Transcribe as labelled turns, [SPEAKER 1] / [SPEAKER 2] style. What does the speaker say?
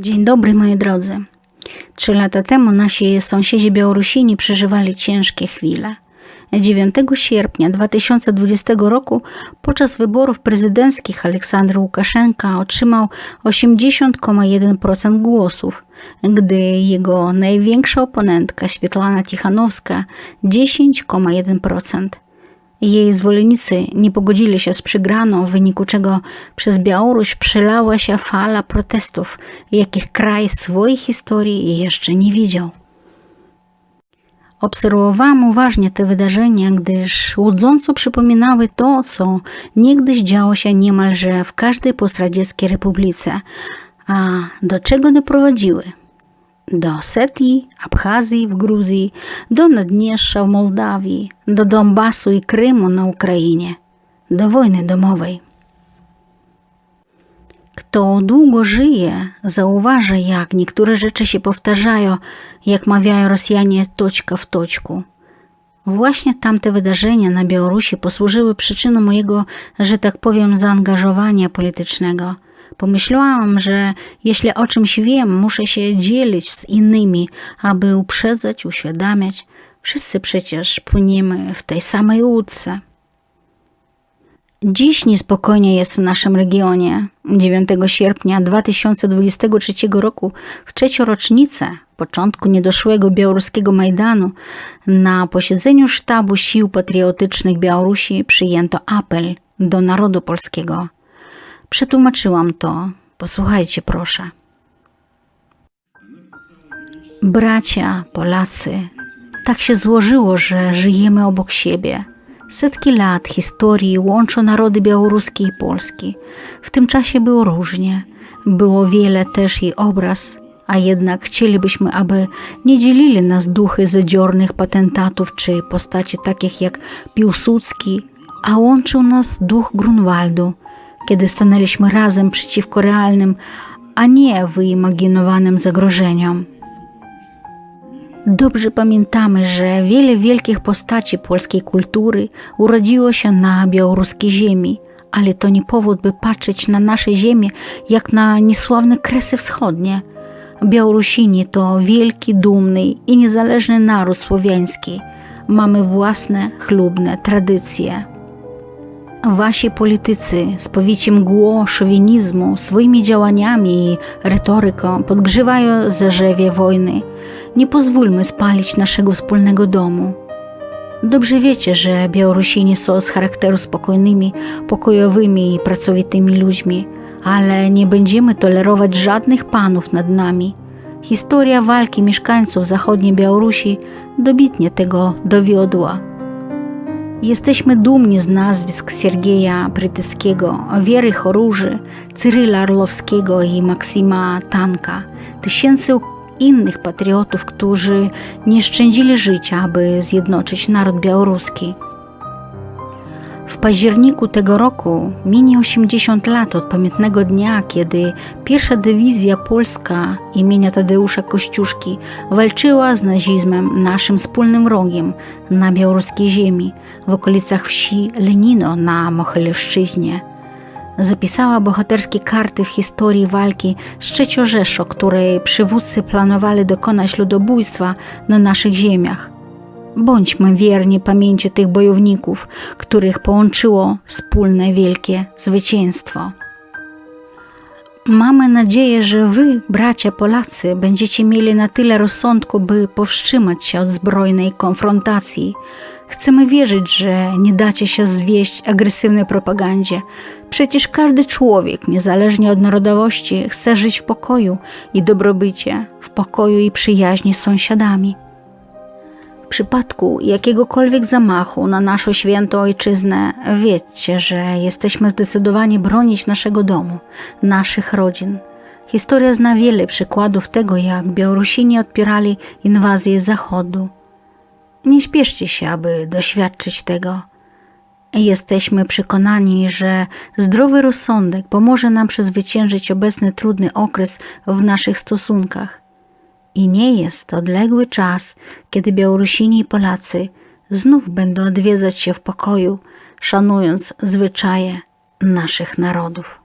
[SPEAKER 1] Dzień dobry, moi drodzy. Trzy lata temu nasi sąsiedzi Białorusini przeżywali ciężkie chwile. 9 sierpnia 2020 roku podczas wyborów prezydenckich Aleksander Łukaszenka otrzymał 80,1% głosów, gdy jego największa oponentka Świetlana Tichanowska 10,1%. Jej zwolennicy nie pogodzili się z przegraną, w wyniku czego przez Białoruś przelała się fala protestów, jakich kraj w swojej historii jeszcze nie widział. Obserwowałam uważnie te wydarzenia, gdyż łudząco przypominały to, co niegdyś działo się niemalże w każdej postradzieckiej republice, a do czego doprowadziły? Do Osetii, Abchazji w Gruzji, do Naddniestrza w Mołdawii, do Donbasu i Krymu na Ukrainie, do wojny domowej. Kto długo żyje, zauważa, jak niektóre rzeczy się powtarzają, jak mawiają Rosjanie toczka w toczku. Właśnie tamte wydarzenia na Białorusi posłużyły przyczyną mojego, że tak powiem, zaangażowania politycznego. Pomyślałam, że jeśli o czymś wiem, muszę się dzielić z innymi, aby uprzedzać, uświadamiać. Wszyscy przecież płyniemy w tej samej łódce. Dziś niespokojnie jest w naszym regionie. 9 sierpnia 2023 roku, w trzecią rocznicę początku niedoszłego białoruskiego Majdanu, na posiedzeniu sztabu sił patriotycznych Białorusi przyjęto apel do narodu polskiego. Przetłumaczyłam to. Posłuchajcie proszę. Bracia, Polacy, tak się złożyło, że żyjemy obok siebie. Setki lat historii łączą narody białoruskie i polski. W tym czasie było różnie. Było wiele też i obraz, a jednak chcielibyśmy, aby nie dzielili nas duchy zadziornych patentatów czy postaci takich jak Piłsudski, a łączył nas duch Grunwaldu, kiedy stanęliśmy razem przeciwko realnym, a nie wyimaginowanym zagrożeniom. Dobrze pamiętamy, że wiele wielkich postaci polskiej kultury urodziło się na białoruskiej ziemi, ale to nie powód, by patrzeć na nasze ziemię jak na niesławne kresy wschodnie. Białorusini to wielki, dumny i niezależny naród słowiański. Mamy własne, chlubne tradycje. Wasi politycy z powiciem mgło szowinizmu swoimi działaniami i retoryką podgrzewają zarzewie wojny. Nie pozwólmy spalić naszego wspólnego domu. Dobrze wiecie, że Białorusini są z charakteru spokojnymi, pokojowymi i pracowitymi ludźmi, ale nie będziemy tolerować żadnych panów nad nami. Historia walki mieszkańców zachodniej Białorusi dobitnie tego dowiodła. Jesteśmy dumni z nazwisk Siergieja Brytyjskiego, Wiery Choruży, Cyryla Arlowskiego i Maksima Tanka, tysięcy innych patriotów, którzy nie szczędzili życia, aby zjednoczyć naród białoruski. W październiku tego roku minie 80 lat od pamiętnego dnia, kiedy pierwsza dywizja polska imienia Tadeusza Kościuszki walczyła z nazizmem, naszym wspólnym wrogiem, na białoruskiej ziemi, w okolicach wsi Lenino na Mochylewszczyźnie. Zapisała bohaterskie karty w historii walki z Rzeszą, której przywódcy planowali dokonać ludobójstwa na naszych ziemiach. Bądźmy wierni pamięci tych bojowników, których połączyło wspólne wielkie zwycięstwo. Mamy nadzieję, że Wy, bracia Polacy, będziecie mieli na tyle rozsądku, by powstrzymać się od zbrojnej konfrontacji. Chcemy wierzyć, że nie dacie się zwieść agresywnej propagandzie. Przecież każdy człowiek, niezależnie od narodowości, chce żyć w pokoju i dobrobycie, w pokoju i przyjaźni z sąsiadami. Przypadku jakiegokolwiek zamachu na naszą świętą ojczyznę, wiedzcie, że jesteśmy zdecydowani bronić naszego domu, naszych rodzin. Historia zna wiele przykładów tego, jak Białorusini odpierali inwazję Zachodu. Nie śpieszcie się, aby doświadczyć tego. Jesteśmy przekonani, że zdrowy rozsądek pomoże nam przezwyciężyć obecny trudny okres w naszych stosunkach. I nie jest odległy czas, kiedy Białorusini i Polacy znów będą odwiedzać się w pokoju, szanując zwyczaje naszych narodów.